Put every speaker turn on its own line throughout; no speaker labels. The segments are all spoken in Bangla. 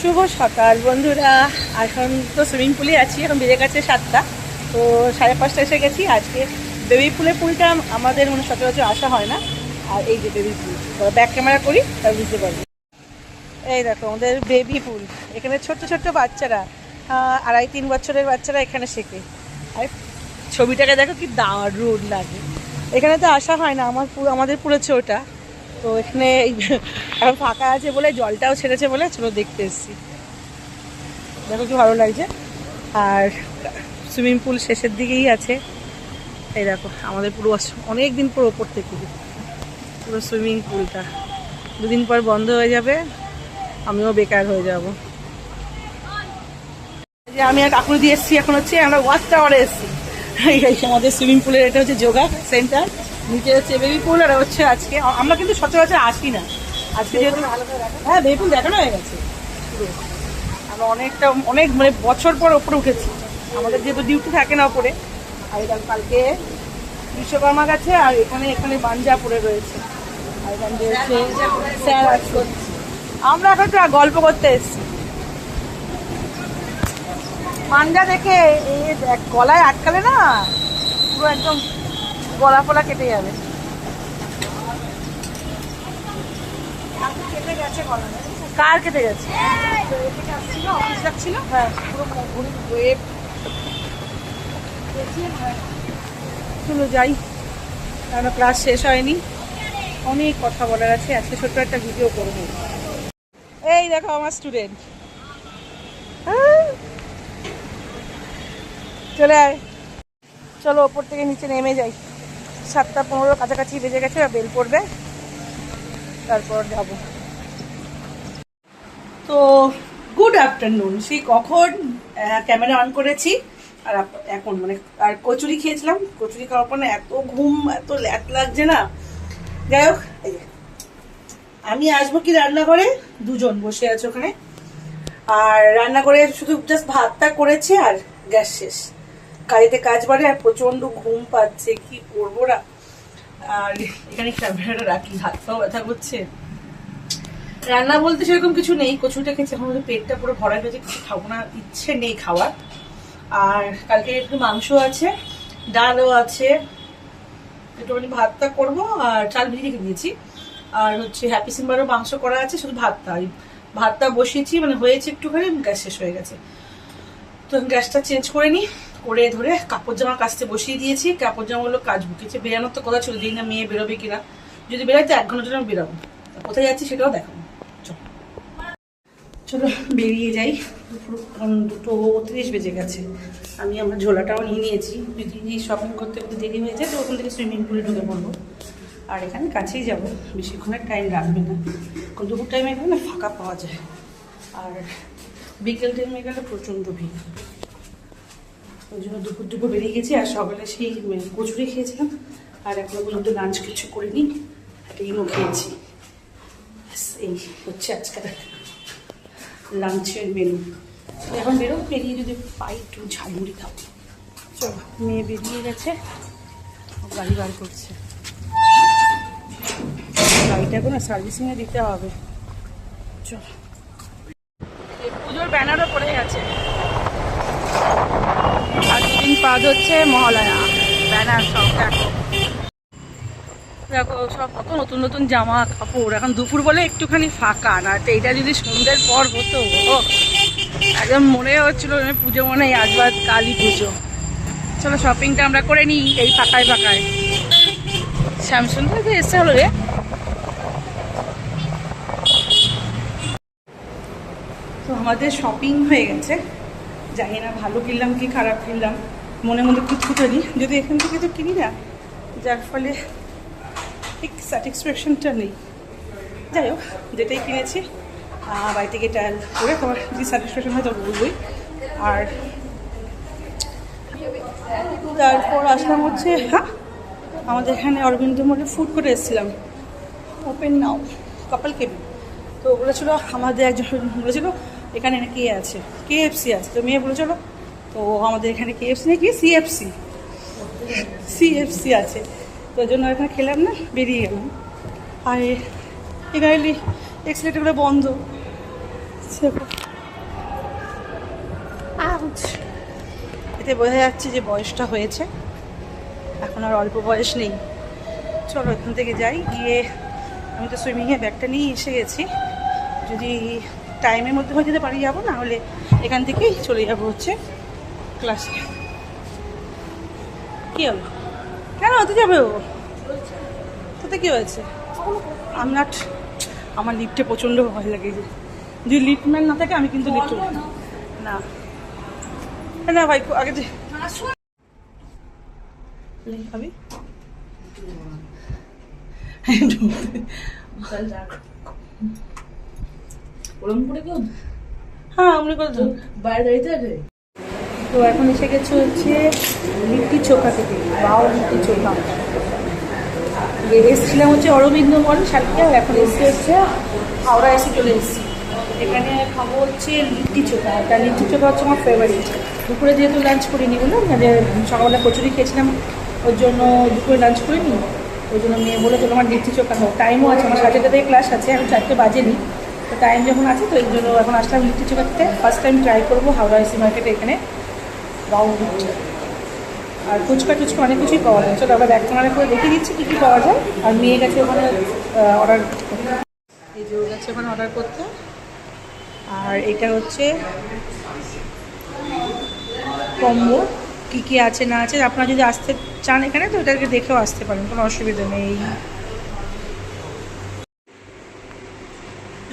শুভ সকাল। বন্ধুরা, এখন তো সুইমিং পুলে আছি, এখন বেজে গেছে সাতটা। তো সাড়ে পাঁচটা এসে গেছি। আজকে বেবি পুলে পুলটা আমাদের মানে সচরাচর আসা হয় না। আর এই যে বেবি পুল ব্যাক ক্যামেরা করি তা বুঝতে পারব। এই দেখো, আমাদের বেবি পুল এখানে ছোট্ট ছোট্ট বাচ্চারা আড়াই তিন বছরের বাচ্চারা এখানে শেখে। আর ছবিটাকে দেখো কি দারুণ লাগে। এখানে তো আসা হয় না, আমার আমাদের পুরো ওটা। তো এখানে এখন ফাঁকা আছে বলে জলটাও ছেড়েছে বলে চলো দেখতে এসেছি। দেখো কি ভালো লাগছে। আর সুইমিং পুল শেষের দিকেই আছে। এই দেখো, আমাদের পুরো অনেক দিন পর ওপর থেকে। পুরো সুইমিং পুলটা। দুদিন পর বন্ধ হয়ে যাবে। আমিও বেকার হয়ে যাব। যে আমি আর কাকুর দিয়ে এসেছি, এখন হচ্ছে আমরা ওয়াচ টাওয়ারে এসেছি। আমাদের সুইমিং পুলের এটা হচ্ছে যোগা সেন্টার। নিচে হচ্ছে বেবি পুল আর হচ্ছে আজকে আমরা কিন্তু সচরাচর আসি না। আজকে যেহেতু হ্যাঁ বেবি পুল দেখানো হয়ে গেছে। আমরা অনেকটা অনেক মানে বছর পর ওপরে উঠেছি। আমাদের যেহেতু ডিউটি থাকে না ওপরে আর এখানে কালকে বিশ্বকর্মা গেছে আর এখানে এখানে বাঞ্জা পড়ে রয়েছে। আর এখানে রয়েছে স্যার আছে। আমরা এখন তো গল্প করতে এসেছি। মাঞ্জা দেখে এই দেখ গলায় আটকালে না পুরো একদম গলা ফলা কেটে যাবে। কার কেটে গেছে? হ্যাঁ। চলো যাই। কারণ ক্লাস শেষ হয়নি। অনেক কথা বলার আছে। আজকে ছোট্ট একটা ভিডিও করব। এই দেখো আমার স্টুডেন্ট চলে আয়। চলো ওপর থেকে নিচে নেমে যাই। সাতটা পনেরো কাছাকাছি বেজে গেছে বেল পড়বে। তারপর যাব। তো গুড আফটারনুন সেই কখন ক্যামেরা অন করেছি, আর এখন মানে আর কচুরি খেয়েছিলাম। কচুরি খাওয়ার পর না এত ঘুম, এত ল্যাট লাগছে না। যাই হোক, এই আমি আসব কি রান্নাঘরে? দুজন বসে আছে ওখানে। আর রান্না করে শুধু জাস্ট ভাতটা করেছে আর গ্যাস শেষ। কাজেতে কাজ বাড়ে আর প্রচণ্ড ঘুম পাচ্ছে, কি করব না আর এখানে ক্যামেরাটা রাখি, হাত পাও ব্যথা করছে। রান্না বলতে সেরকম কিছু নেই কচুটা খেয়েছি, এখন পেটটা পুরো ভরা গেছে, কিছু খাব না, ইচ্ছে নেই খাওয়ার। আর কালকে একটু মাংস আছে, ডালও আছে, একটুখানি ভাতটা করব, আর চাল ভিজিয়ে রেখে দিয়েছি। আর হচ্ছে হ্যাপি সিম্বারও মাংস করা আছে, শুধু ভাতটা, ওই ভাতটা বসিয়েছি মানে হয়েছে একটুখানি, গ্যাস শেষ হয়ে গেছে। তো গ্যাসটা চেঞ্জ করে নিই। করে ধরে কাপড় জামা কাচতে বসিয়ে দিয়েছি। কাপড় জামাগুলো কাজ বুকেছে বেরানোর তো কথা ছিল দিই না মেয়ে বেরোবে কিনা। যদি বেরোয় তো এক ঘণ্টার জন্য বেরোবো। কোথায় যাচ্ছি সেটাও দেখাবো। চলো। চলো, বেরিয়ে যাই। দুটো তিরিশ বেজে গেছে। আমি আমার ঝোলাটাও নিয়ে নিয়েছি। যদি শপিং করতে করতে দেরি হয়ে যায়, তো ওখান থেকে সুইমিং পুলে ঢুকে পড়ব। আর এখানে কাছেই যাব। বেশিক্ষণের টাইম লাগবে না। দুপুর টাইমে এখানে ফাঁকা পাওয়া যায়। আর বিকেল টাইমে গেলে প্রচণ্ড ভিড়। ওই জন্য দুপুর দুপুর বেরিয়ে গেছি, আর সকালে সেই কচুরি খেয়েছিলাম, আর এখনও পর্যন্ত লাঞ্চ কিছু করিনি ইনো খেয়েছি। এই হচ্ছে আজকাল লাঞ্চের মেনু এখন বেরো বেরিয়ে যদি পাই একটু ঝালমুড়ি খাব। চলো, মেয়ে বেরিয়ে গেছে গাড়ি বার করছে। গাড়িটা কোনো সার্ভিসিংয়ে দিতে হবে। চলো। পুজোর ব্যানারও পড়ে গেছে আর দুদিন হচ্ছে মহালয়া। ব্যানার সব দেখো। সব কত নতুন নতুন জামা, কাপড়। এখন দুপুর বলে একটুখানি ফাঁকা। না, তো এটা যদি সন্ধ্যের পর হতো একদম মনে হচ্ছিল পুজো মনে হয় আজবাদ কালী পুজো। চলো শপিংটা আমরা করে নিই এই ফাঁকায় ফাঁকায়। স্যামসুং থেকে এসে হলো রে। তো আমাদের শপিং হয়ে গেছে। জানি না, ভালো কিনলাম কি খারাপ কিনলাম মনে মধ্যে খুঁতখুতানি। যদি এখান থেকে তো কিনি না, যার ফলে ঠিক স্যাটিসফ্যাকশনটা নেই। যাই হোক, যেটাই কিনেছি বাড়ি থেকে ট্রায়াল করে তোমার যদি স্যাটিসফ্যাকশন হয় তো বলবোই। আর তারপর আসলাম হচ্ছে হ্যাঁ আমাদের এখানে অরবিন্দ মোড়ে ফুড করে এসেছিলাম। ওপেন নাও কপাল কেবি তো বলেছিল আমাদের একজন বলেছিল এখানে নাকি ইয়ে আছে? কেএফসি আছে। তো মেয়ে বলে চলো। তো আমাদের এখানে কেএফসি নাকি সিএফসি সিএফসি আছে। তো ওই জন্য এখানে খেলাম না বেরিয়ে গেলাম। আর এখানে এক্সিলেটারগুলো বন্ধ! এতে বোঝা যাচ্ছে যে বয়সটা হয়েছে। এখন আর অল্প বয়স নেই। চলো এখান থেকে যাই। গিয়ে আমি তো সুইমিংয়ে ব্যাগটা নিয়ে এসে গেছি। যদি টাইমের মধ্যে হয়ে যেতে পারি, যাব না হলে এখান থেকেই চলে যাব হচ্ছে ক্লাসে কি হলো? কেন হতে যাবে ও? তোতে কি হয়েছে? আমি নাট আমার লিফটে প্রচণ্ড ভয় লাগে যে। যদি লিফটম্যান না থাকে, আমি কিন্তু লিফট না। না। ভাই, আগে যে খাবি
ওরম করে কেউ?
হ্যাঁ আমরা
বাইরে দাঁড়িয়ে থাকে
তো এখন এসে গেছে হচ্ছে লিট্টি চোখা থেকে বাও লিট্টি চোখা। এসেছিলাম হচ্ছে অরবিন্দ মল শালকে আর এখন এসে হচ্ছে হাওড়া এসে চলে এসেছি। এখানে খাব হচ্ছে লিট্টি চোখা এটা লিট্টি চোখা হচ্ছে আমার ফেভারিট দুপুরে যেহেতু লাঞ্চ করিনি বললাম মানে সকালবেলা কচুরি খেয়েছিলাম ওর জন্য দুপুরে লাঞ্চ করিনি ওই জন্য মেয়ে বলে তো তোমার লিট্টি চোখা খাও টাইমও আছে আমার সাড়ে চারটে ক্লাস আছে আমি চারটে বাজেনি। তো টাইম যখন আছে, তো এই জন্য এখন আসলাম লিট্টি চোখা খেতে ফার্স্ট টাইম ট্রাই করব হাওড়া এসি মার্কেটে এখানে। বাউ আর ফুচকা টুচকা অনেক কিছুই পাওয়া যায়। চলো আবার একজনের করে দেখিয়ে দিচ্ছি কী কী পাওয়া যায়। আর মেয়ে গেছে ওখানে অর্ডার এই যে গেছে ওখানে অর্ডার করতে। আর এটা হচ্ছে কম্বো। কী কী আছে না আছে, আপনারা যদি আসতে চান এখানে, তো এটাকে দেখেও আসতে পারেন। কোনো অসুবিধা নেই।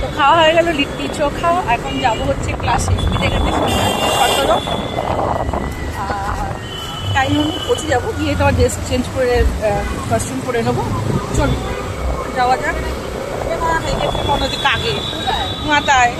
তো খাওয়া হয়ে গেল লিট্টি চোখা এখন যাব হচ্ছে ক্লাসে বিদ্যাঘাটে সতেরো। টাইম আমি পৌঁছে যাব। গিয়ে তোমার ড্রেস চেঞ্জ করে কস্টিউম পরে নেব। চল যাওয়া যাক। হচ্ছে কাকে মাথায়